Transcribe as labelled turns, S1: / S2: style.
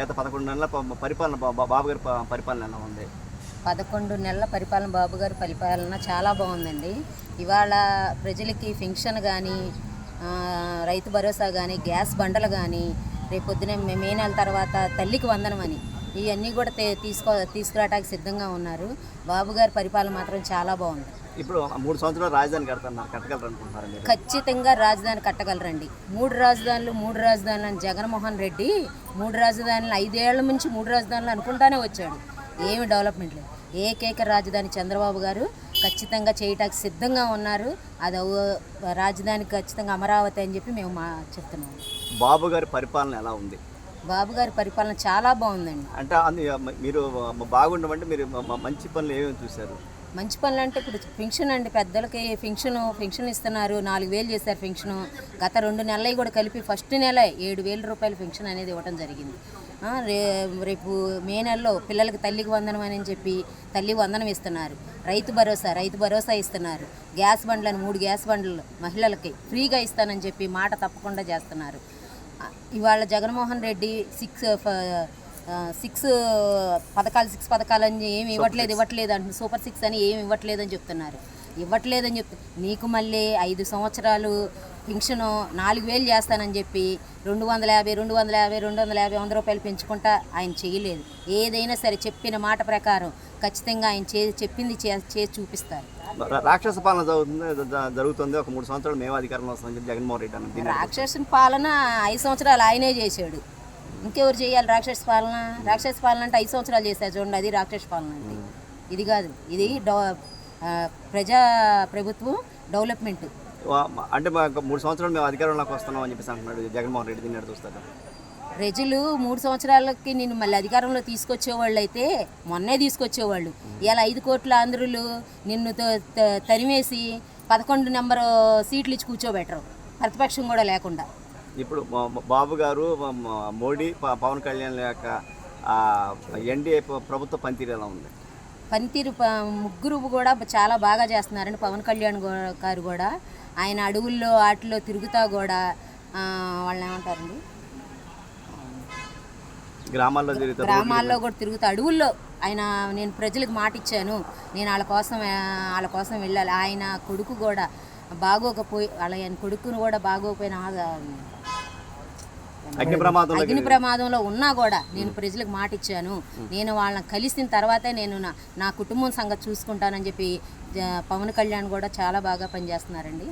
S1: గత పదకొండు నెలల పరిపాలన బాబు గారి పరిపాలన ఎలా ఉంది?
S2: పదకొండు నెలల పరిపాలన బాబు గారి పరిపాలన చాలా బాగుందండి. ఇవాళ ప్రజలకి పెన్షన్ కానీ రైతు భరోసా కానీ గ్యాస్ బండలు కానీ రేపు పొద్దున మే మే నెల తర్వాత తల్లికి వందనం అని. ఇవన్నీ కూడా తీసుకో తీసుకురావడానికి సిద్ధంగా ఉన్నారు. బాబు గారి పరిపాలన మాత్రం చాలా బాగుంది.
S1: ఇప్పుడు మూడు సంవత్సరాలు రాజధాని కట్టగలరు
S2: ఖచ్చితంగా రాజధాని కట్టగలరండి. మూడు రాజధానులు మూడు రాజధానులు అని జగన్మోహన్ రెడ్డి మూడు రాజధానులు ఐదేళ్ళ నుంచి మూడు రాజధానులు అనుకుంటానే వచ్చాడు. ఏమి డెవలప్మెంట్ లేదు. ఏకైక రాజధాని చంద్రబాబు గారు ఖచ్చితంగా చేయటానికి సిద్ధంగా ఉన్నారు. అది రాజధాని ఖచ్చితంగా అమరావతి అని చెప్పి మేము మా చెప్తున్నాము.
S1: బాబు గారి పరిపాలన ఎలా ఉంది?
S2: బాబు గారి పరిపాలన చాలా బాగుందండి.
S1: అంటే మీరు బాగుండమంటే మీరు మంచి పనులు ఏమేమి చూశారు?
S2: మంచి పనులు అంటే ఇప్పుడు ఫింక్షన్ అండి పెద్దలకి ఫింక్షన్ ఫింక్షన్ ఇస్తున్నారు నాలుగు వేలు చేశారు ఫింక్షన్ గత రెండు నెలలు కూడా కలిపి ఫస్ట్ నెల ఏడు వేల రూపాయల ఫింక్షన్ అనేది ఇవ్వడం జరిగింది. రే రేపు మే నెలలో పిల్లలకి తల్లికి వందనం అని చెప్పి తల్లి వందనం ఇస్తున్నారు. రైతు భరోసా రైతు భరోసా ఇస్తున్నారు. గ్యాస్ బండ్లను మూడు గ్యాస్ బండ్లు మహిళలకి ఫ్రీగా ఇస్తానని చెప్పి మాట తప్పకుండా చేస్తున్నారు. ఇవాళ జగన్మోహన్ రెడ్డి సిక్స్ సిక్స్ పథకాలు సిక్స్ పథకాలు అని ఏమి ఇవ్వట్లేదు ఇవ్వట్లేదు అంటున్నారు సూపర్ సిక్స్ అని ఏమి ఇవ్వట్లేదు అని చెప్తున్నారు. ఇవ్వట్లేదని చెప్తు నీకు మళ్ళీ ఐదు సంవత్సరాలు పెన్షన్ నాలుగు వేలు చేస్తానని చెప్పి రెండు వందల యాభై రెండు వందల యాభై రెండు వందల యాభై వంద రూపాయలు పెంచుకుంటా ఆయన చేయలేదు. ఏదైనా సరే చెప్పిన మాట ప్రకారం ఖచ్చితంగా ఆయన చే చెప్పింది చే చేసి చూపిస్తారు.
S1: రాక్షస పాలన జరుగుతుంది ఒక మూడు సంవత్సరాలు మేము అధికారంలో వస్తుందని చెప్పి జగన్మోహన్ రెడ్డి అన్న దీన్ని
S2: రాక్షసుని పాలన ఐదు సంవత్సరాలు ఆయనే చేశాడు. ఇంకెవరు చేయాలి రాక్షస పాలన? రాక్షస పాలన అంటే ఐదు సంవత్సరాలు చేశారు చూడండి అది రాక్షస పాలన అంటే. ఇది కాదు ఇది ప్రజా ప్రభుత్వం డెవలప్మెంట్.
S1: అంటే మూడు సంవత్సరాలు మేము అధికారంలోకి వస్తున్నాం అని చెప్పేసి అంటున్నాడు జగన్మోహన్ రెడ్డి. దీన్ని చూస్తారు?
S2: ప్రజలు మూడు సంవత్సరాలకి నేను మళ్ళీ అధికారంలో తీసుకొచ్చేవాళ్ళు అయితే మొన్నే తీసుకొచ్చేవాళ్ళు. ఇలా ఐదు కోట్ల ఆంధ్రులు నిన్ను తరిమేసి పదకొండు నెంబరు సీట్లు ఇచ్చి కూర్చోబెట్టరు. ప్రతిపక్షం కూడా లేకుండా.
S1: ఇప్పుడు బాబు గారు మోడీ పవన్ కళ్యాణ్ యొక్క ఎన్డీఏ ప్రభుత్వ పనితీరు ఎలా ఉంది?
S2: పనితీరు ముగ్గురు కూడా చాలా బాగా చేస్తున్నారండి. పవన్ కళ్యాణ్ గారు కూడా. ఆయన అడవుల్లో వాటిలో తిరుగుతా కూడా ఆ, వాళ్ళని ఏమంటారండి?
S1: గ్రామాల్లో
S2: గ్రామాల్లో కూడా తిరుగుతూ. అడవుల్లో ఆయన నేను ప్రజలకు మాట ఇచ్చాను. నేను వాళ్ళ కోసం వాళ్ళ కోసం వెళ్ళాలి. ఆయన కొడుకు కూడా బాగోకపోయి వాళ్ళ ఆయన కొడుకును కూడా బాగోకపోయిన
S1: అగ్ని ప్రమాదంలో
S2: అగ్ని ప్రమాదంలో ఉన్నా కూడా నేను ప్రజలకు మాట ఇచ్చాను. నేను వాళ్ళని కలిసిన తర్వాతే నేను నా కుటుంబం సంగతి చూసుకుంటానని చెప్పి పవన్ కళ్యాణ్ కూడా చాలా బాగా పనిచేస్తున్నారండి.